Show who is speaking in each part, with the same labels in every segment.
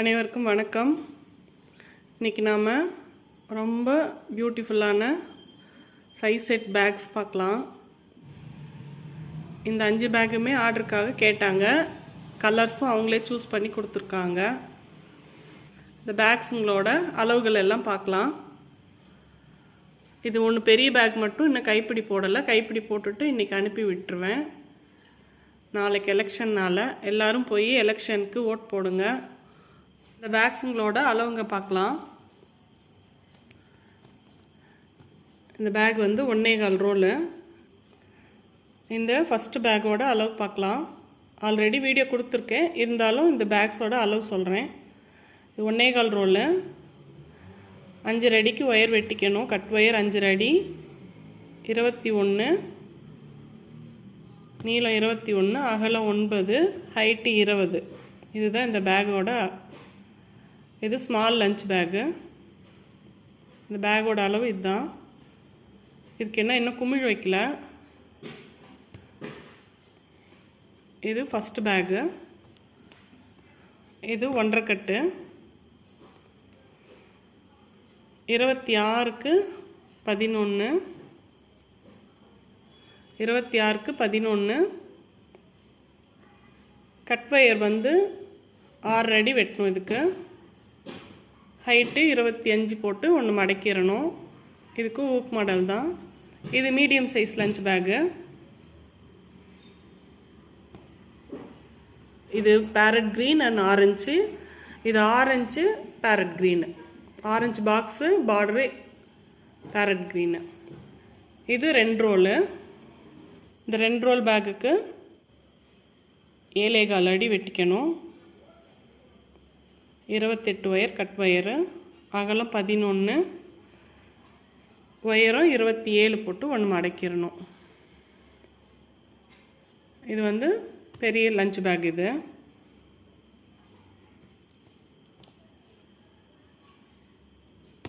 Speaker 1: அனைவருக்கும் வணக்கம். இன்றைக்கி நாம் ரொம்ப பியூட்டிஃபுல்லான ஃபைவ் செட் பேக்ஸ் பார்க்கலாம். இந்த அஞ்சு பேக்குமே ஆர்டருக்காக கேட்டாங்க. கலர்ஸும் அவங்களே சூஸ் பண்ணி கொடுத்துருக்காங்க. இந்த பேக்ஸுங்களோட அளவுகள் எல்லாம் பார்க்கலாம். இது ஒன்று பெரிய பேக் மட்டும் இன்னும் கைப்பிடி போடலை. கைப்பிடி போட்டுட்டு இன்றைக்கி அனுப்பி விட்டுருவேன். நாளைக்கு எலெக்ஷன்னால் எல்லாரும் போய் எலெக்ஷனுக்கு ஓட் போடுங்க. இந்த பேக்ஸுங்களோட அளவுங்க பார்க்கலாம். இந்த பேக் வந்து ஒன்னே கால் ரோலு இந்த ஃபஸ்ட்டு பேக்கோட அளவு பார்க்கலாம். ஆல்ரெடி வீடியோ கொடுத்துருக்கேன். இருந்தாலும் இந்த பேக்ஸோட அளவு சொல்கிறேன் இது ஒன்னே கால் ரோலு அஞ்சு அடிக்கு ஒயர் வெட்டிக்கணும். கட் ஒயர் அஞ்சு அடி இருபத்தி ஒன்று நீளம் இருபத்தி ஒன்று அகலம் ஒன்பது. ஹைட்டு இருபது. இதுதான் இந்த பேக்கோட இது ஸ்மால் லஞ்ச் பேக்கு இந்த பேக்கோட அளவு இதுதான் இதுக்கு என்ன இன்னும் குமிழ் வைக்கல. இது ஃபஸ்ட்டு பேக்கு இது ஒன்றரை கட்டு. இருபத்தி ஆறுக்கு பதினொன்று இருபத்தி ஆறுக்கு பதினொன்று கட் வயர் வந்து ஆறு அடி வெட்டணும் இதுக்கு. ஹைட்டு இருபத்தி அஞ்சு போட்டு ஒன்று மடக்கிடணும். இதுக்கு ஊக் மாடல் தான். இது மீடியம் சைஸ் லஞ்ச் பேக்கு இது பேரட் க்ரீன் அண்ட் ஆரஞ்சு இது orange carrot green orange box border carrot green இது ரெண்டு ரோலு இந்த ரெண்டு ரோல் பேக்குக்கு ஏழேகால் அடி வெட்டிக்கணும். இருபத்தெட்டு ஒயர் கட் ஒயரு. அகலம் பதினொன்று ஒயரும் இருபத்தி ஏழு போட்டு ஒன்று மடக்கிடணும். இது வந்து பெரிய லஞ்ச் பேக் இது.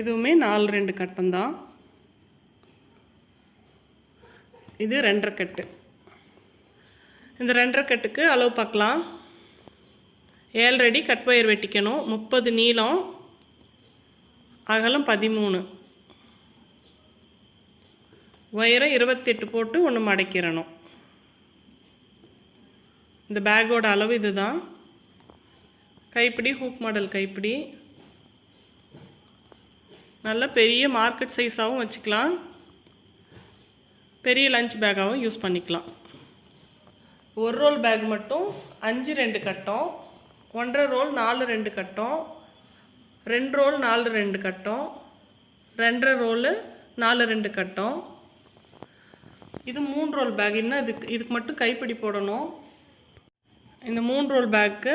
Speaker 1: இதுவுமே நாலு ரெண்டு கட்டம்தான் இது ரெண்டரை கட்டு. இந்த ரெண்டரை கட்டுக்கு அளவு பார்க்கலாம். ஏழரடி கட் ஒயர் வெட்டிக்கணும். முப்பது நீளம். அகலம் பதிமூணு. ஒயரை இருபத்தெட்டு போட்டு ஒன்று மடக்கிடணும். இந்த பேக்கோட அளவு இதுதான். கைப்பிடி ஹூக் மாடல் கைப்பிடி. நல்ல பெரிய மார்க்கெட் சைஸாகவும் வச்சுக்கலாம். பெரிய லஞ்ச் பேக்காகவும் யூஸ் பண்ணிக்கலாம். ஒரு ரோல் பேக் மட்டும் அஞ்சு ரெண்டு கட்டம். ஒன்றரை ரோல் நாலு ரெண்டு கட்டம் ரெண்டு ரோல் நாலு ரெண்டு கட்டம் ரெண்டரை ரோலு நாலு ரெண்டு கட்டம். இது மூணு ரோல் பேக். இன்னும் இதுக்கு இதுக்கு மட்டும் கைப்பிடி போடணும். இந்த மூணு ரோல் பேக்கு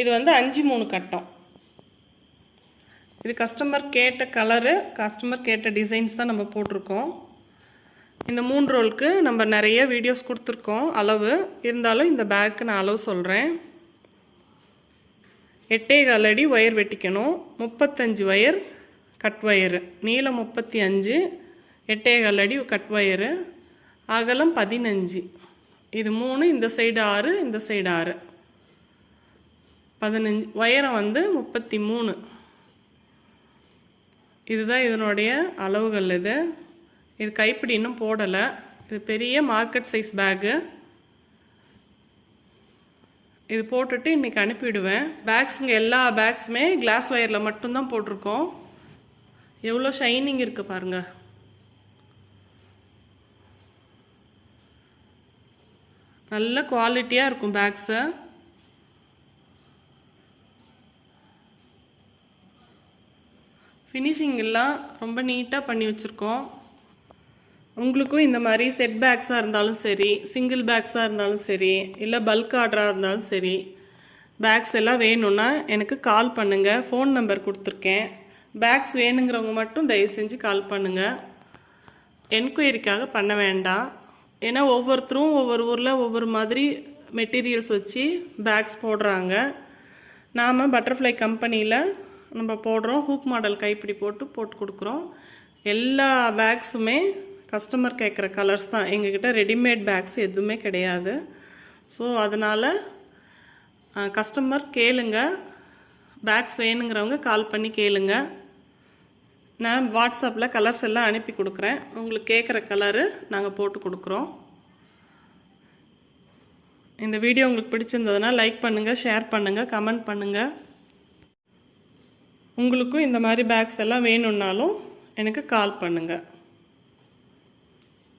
Speaker 1: இது வந்து அஞ்சு மூணு கட்டம். இது கஸ்டமர் கேட்ட கலரு கஸ்டமர் கேட்ட டிசைன்ஸ் தான் நம்ம போட்டிருக்கோம். இந்த மூணு ரோலுக்கு நம்ம நிறைய வீடியோஸ் கொடுத்துருக்கோம். அளவு. இருந்தாலும் இந்த பேக்கு நான் அளவு சொல்கிறேன் எட்டே கால் அடி ஒயர் வெட்டிக்கணும். முப்பத்தஞ்சு ஒயர் கட் ஒயரு நீளம் முப்பத்தி அஞ்சு எட்டே கால் அடி கட் ஒயரு அகலம் பதினஞ்சு. இது மூணு இந்த சைடு ஆறு இந்த சைடு ஆறு. பதினஞ்சு ஒயரம் வந்து முப்பத்தி மூணு. இதுதான் இதனுடைய அளவுகள் இது. இது கைப்பிடி இன்னும் போடலை. இது பெரிய மார்க்கெட் சைஸ் பேக்கு இது போட்டுட்டு இன்றைக்கி அனுப்பிவிடுவேன் பேக்ஸுங்க எல்லா பேக்ஸுமே கிளாஸ் ஒயரில் மட்டும்தான் போட்டிருக்கோம். எவ்வளோ ஷைனிங் இருக்குது பாருங்கள் நல்ல குவாலிட்டியாக இருக்கும் பேக்ஸு ஃபினிஷிங் எல்லாம் ரொம்ப நீட்டாக பண்ணி வச்சுருக்கோம். உங்களுக்கும் இந்த மாதிரி செட் பேக்ஸாக இருந்தாலும் சரி சிங்கிள் பேக்ஸாக இருந்தாலும் சரி இல்லை பல்க் ஆர்டராக இருந்தாலும் சரி பேக்ஸ் எல்லாம் வேணும்னா எனக்கு கால் பண்ணுங்கள் ஃபோன் நம்பர் கொடுத்துருக்கேன். பேக்ஸ் வேணுங்கிறவங்க மட்டும் தயவு செஞ்சு கால் பண்ணுங்கள் என்கொயரிக்காக பண்ண வேண்டாம். ஏன்னா ஒவ்வொருத்தரும் ஒவ்வொரு ஊரில் ஒவ்வொரு மாதிரி மெட்டீரியல்ஸ் வச்சு பேக்ஸ் போடுறாங்க. நாம் பட்டர்ஃப்ளை கம்பெனியில் நம்ம போடுறோம். ஹூக் மாடல் கைப்பிடி போட்டு போட்டு கொடுக்குறோம். எல்லா பேக்ஸுமே கஸ்டமர் கேட்குற கலர்ஸ் தான். எங்ககிட்ட ரெடிமேட் பேக்ஸ் எதுவுமே கிடையாது. ஸோ அதனால் கஸ்டமர் கேளுங்க. பேக்ஸ் வேணுங்கிறவங்க கால் பண்ணி கேளுங்க. நான் வாட்ஸ்அப்பில் கலர்ஸ் எல்லாம் அனுப்பி கொடுக்குறேன். உங்களுக்கு கேட்குற கலரு நாங்கள் போட்டு கொடுக்குறோம். இந்த வீடியோ உங்களுக்கு பிடிச்சிருந்ததுன்னா லைக் பண்ணுங்கள் ஷேர் பண்ணுங்கள் கமெண்ட் பண்ணுங்கள் உங்களுக்கும் இந்த மாதிரி பேக்ஸ் எல்லாம் வேணும்னாலும் எனக்கு கால் பண்ணுங்கள்